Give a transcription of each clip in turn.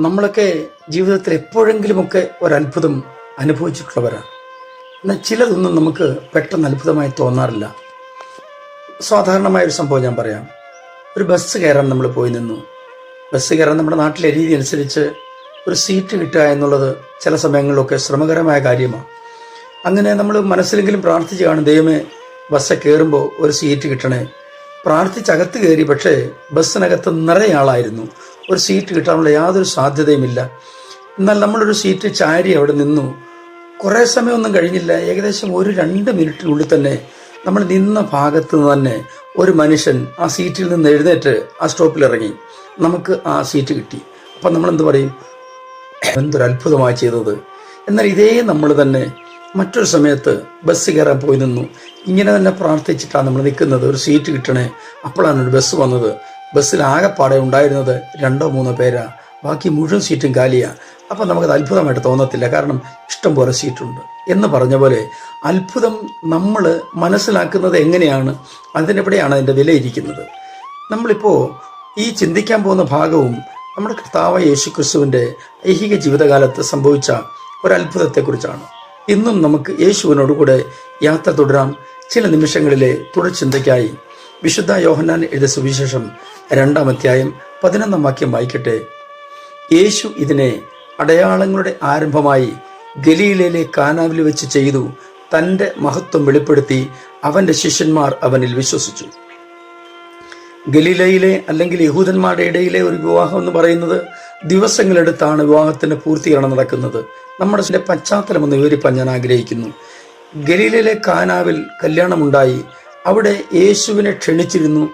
നമ്മളൊക്കെ ജീവിതത്തിൽ എപ്പോഴെങ്കിലുമൊക്കെ ഒരത്ഭുതം അനുഭവിച്ചിട്ടുള്ളവരാണ്. എന്നാൽ ചിലതൊന്നും നമുക്ക് പെട്ടെന്ന് അത്ഭുതമായി തോന്നാറില്ല. സാധാരണമായ ഒരു സംഭവം ഞാൻ പറയാം. ഒരു ബസ് കയറാൻ നമ്മൾ പോയി നിന്നു. ബസ് കയറാൻ നമ്മുടെ നാട്ടിലെ രീതി അനുസരിച്ച് ഒരു സീറ്റ് കിട്ടുക എന്നുള്ളത് ചില സമയങ്ങളിലൊക്കെ ശ്രമകരമായ കാര്യമാണ്. അങ്ങനെ നമ്മൾ മനസ്സിലെങ്കിലും പ്രാർത്ഥിച്ച് കാണും ദൈവമേ ബസ് കയറുമ്പോൾ ഒരു സീറ്റ് കിട്ടണേ. പ്രാർത്ഥിച്ചകത്ത് കയറി പക്ഷേ ബസ്സിനകത്ത് നിറയെ ആളായിരുന്നു. ഒരു സീറ്റ് കിട്ടാനുള്ള യാതൊരു സാധ്യതയുമില്ല. എന്നാൽ നമ്മളൊരു സീറ്റ് ചാരി അവിടെ നിന്നു. കുറേ സമയമൊന്നും കഴിഞ്ഞില്ല. ഏകദേശം ഒരു രണ്ട് മിനിറ്റിനുള്ളിൽ തന്നെ നമ്മൾ നിന്ന ഭാഗത്ത് നിന്ന് തന്നെ ഒരു മനുഷ്യൻ ആ സീറ്റിൽ നിന്ന് എഴുന്നേറ്റ് ആ സ്റ്റോപ്പിൽ ഇറങ്ങി. നമുക്ക് ആ സീറ്റ് കിട്ടി. അപ്പം നമ്മൾ എന്ത് പറയും? എന്തൊരു അത്ഭുതമായി ചെയ്തത്. എന്നാൽ ഇതേ നമ്മൾ തന്നെ മറ്റൊരു സമയത്ത് ബസ് കയറാൻ പോയി നിന്നു. ഇങ്ങനെ തന്നെ പ്രാർത്ഥിച്ചിട്ടാണ് നമ്മൾ നിൽക്കുന്നത്. ഒരു സീറ്റ് കിട്ടണേ. അപ്പോഴാണ് ഒരു ബസ് വന്നത്. ബസ്സിൽ ആകെപ്പാടെ ഉണ്ടായിരുന്നത് രണ്ടോ മൂന്നോ പേരാ. ബാക്കി മുഴുവൻ സീറ്റും കാലിയാ. അപ്പം നമുക്കത് അത്ഭുതമായിട്ട് തോന്നത്തില്ല. കാരണം ഇഷ്ടം പോലെ സീറ്റുണ്ട്. എന്ന് പറഞ്ഞ പോലെ അത്ഭുതം നമ്മൾ മനസ്സിലാക്കുന്നത് എങ്ങനെയാണ്? അതിനെവിടെയാണ് അതിന്റെ വിലയിരിക്കുന്നത്? നമ്മളിപ്പോൾ ഈ ചിന്തിക്കാൻ പോകുന്ന ഭാഗവും നമ്മുടെ കർത്താവ് യേശു ക്രിസ്തുവിന്റെ ഐഹിക ജീവിതകാലത്ത് സംഭവിച്ച ഒരത്ഭുതത്തെക്കുറിച്ചാണ്. ഇന്നും നമുക്ക് യേശുവിനോടുകൂടെ യാത്ര തുടരാം. ചില നിമിഷങ്ങളിലെ തുടർ ചിന്തയ്ക്കായി വിശുദ്ധ യോഹന്നാൻ എഴുതിയ സുവിശേഷം രണ്ടാം അധ്യായം പതിനൊന്നാം വാക്യം വായിക്കട്ടെ. യേശു ഇതിനെ അടയാളങ്ങളുടെ ആരംഭമായി ഗലീലയിലെ കാനാവിൽ വെച്ച് ചെയ്തു. തന്റെ മഹത്വം വെളിപ്പെടുത്തി അവന്റെ ശിഷ്യന്മാർ അവനിൽ വിശ്വസിച്ചു. ഗലീലയിലെ അല്ലെങ്കിൽ യഹൂദന്മാരുടെ ഇടയിലെ ഒരു വിവാഹം എന്ന് പറയുന്നത് ദിവസങ്ങളെടുത്താണ് വിവാഹത്തിന്റെ പൂർത്തീകരണം നടക്കുന്നത്. നമ്മുടെ പശ്ചാത്തലം ഒന്ന് വിവരിപ്പാൻ ഞാൻ ആഗ്രഹിക്കുന്നു. ഗലീലയിലെ കാനാവിൽ കല്യാണമുണ്ടായി. അവിടെ യേശുവിനെ ക്ഷണിച്ചിരുന്നു.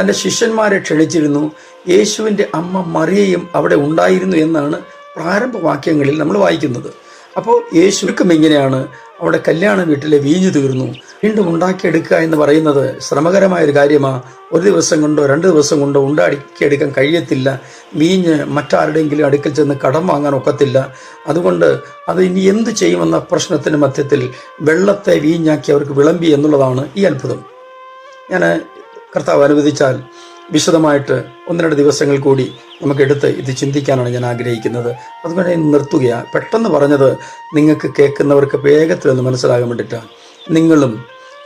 തന്റെ ശിഷ്യന്മാരെ ക്ഷണിച്ചിരുന്നു. യേശുവിന്റെ അമ്മ മറിയയും അവിടെ ഉണ്ടായിരുന്നു എന്നാണ് പ്രാരംഭ വാക്യങ്ങളിൽ നമ്മൾ വായിക്കുന്നത്. അപ്പോൾ യേശുക്കും എങ്ങനെയാണ് അവിടെ കല്യാണ വീട്ടിലെ വീഞ്ഞു തീർന്നു. വീണ്ടും ഉണ്ടാക്കിയെടുക്കുക എന്ന് പറയുന്നത് ശ്രമകരമായ ഒരു കാര്യമാണ് ഒരു ദിവസം കൊണ്ടോ രണ്ട് ദിവസം കൊണ്ടോ ഉണ്ടാക്കിയെടുക്കാൻ കഴിയത്തില്ല. വീഞ്ഞ് മറ്റാരുടെയെങ്കിലും അടുക്കൽ ചെന്ന് കടം വാങ്ങാൻ ഒക്കത്തില്ല. അതുകൊണ്ട് അത് ഇനി എന്ത് ചെയ്യുമെന്ന പ്രശ്നത്തിന് മധ്യത്തിൽ വെള്ളത്തെ വീഞ്ഞാക്കി അവർക്ക് വിളമ്പി എന്നുള്ളതാണ് ഈ അത്ഭുതം. ഞാൻ കർത്താവ് അനുവദിച്ചാൽ വിശദമായിട്ട് ഒന്ന് രണ്ട് ദിവസങ്ങൾ കൂടി നമുക്കെടുത്ത് ഇത് ചിന്തിക്കാനാണ് ഞാൻ ആഗ്രഹിക്കുന്നത്. അതുകൊണ്ട് ഞാൻ നിർത്തുകയാണ് പെട്ടെന്ന് പറഞ്ഞത് നിങ്ങൾക്ക് കേൾക്കുന്നവർക്ക് വേഗത്തിലൊന്ന് മനസ്സിലാകാൻ വേണ്ടിയിട്ടാണ് നിങ്ങളും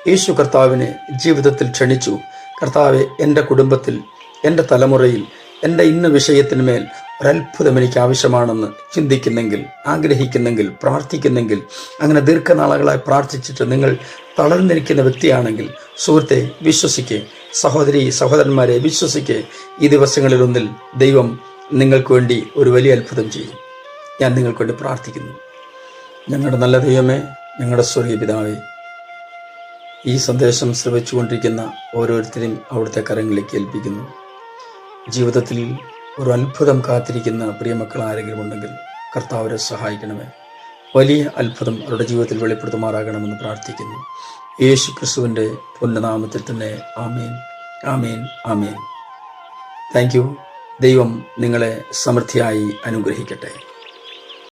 യേശു കർത്താവിനെ ജീവിതത്തിൽ ക്ഷണിച്ചു. കർത്താവെ എന്റെ കുടുംബത്തിൽ എന്റെ തലമുറയിൽ എന്റെ ഇന്ന വിഷയത്തിന്മേൽ ഒരത്ഭുതം എനിക്ക് ആവശ്യമാണെന്ന് ചിന്തിക്കുന്നെങ്കിൽ ആഗ്രഹിക്കുന്നെങ്കിൽ പ്രാർത്ഥിക്കുന്നെങ്കിൽ അങ്ങനെ ദീർഘനാളുകളായി പ്രാർത്ഥിച്ചിട്ട് നിങ്ങൾ തളർന്നിരിക്കുന്ന വ്യക്തിയാണെങ്കിൽ സുഹൃത്തെ വിശ്വസിക്കേ. സഹോദരി സഹോദരന്മാരെ വിശ്വസിക്കേ. ഈ ദിവസങ്ങളിലൊന്നിൽ ദൈവം നിങ്ങൾക്ക് വേണ്ടി ഒരു വലിയ അത്ഭുതം ചെയ്യും ഞാൻ നിങ്ങൾക്ക് വേണ്ടി പ്രാർത്ഥിക്കുന്നു. ഞങ്ങളുടെ നല്ല ദൈവമേ ഞങ്ങളുടെ സ്വർഗീയ പിതാവേ ഈ സന്ദേശം ശ്രവിച്ചുകൊണ്ടിരിക്കുന്ന ഓരോരുത്തരെയും അവിടുത്തെ കരങ്ങളിലേക്ക് ഏൽപ്പിക്കുന്നു. ജീവിതത്തിൽ ഒരു അത്ഭുതം കാത്തിരിക്കുന്ന പ്രിയമക്കൾ ആരെങ്കിലും ഉണ്ടെങ്കിൽ കർത്താവരെ സഹായിക്കണമേ. വലിയ അത്ഭുതം അവരുടെ ജീവിതത്തിൽ വെളിപ്പെടുത്തുമാറാകണമെന്ന് പ്രാർത്ഥിക്കുന്നു. യേശു ക്രിസ്തുവിന്റെ പുണ്യനാമത്തിൽ തന്നെ ആമേൻ. ആമേൻ. ആമേൻ. Thank you. ദൈവം നിങ്ങളെ സമൃദ്ധിയായി അനുഗ്രഹിക്കട്ടെ.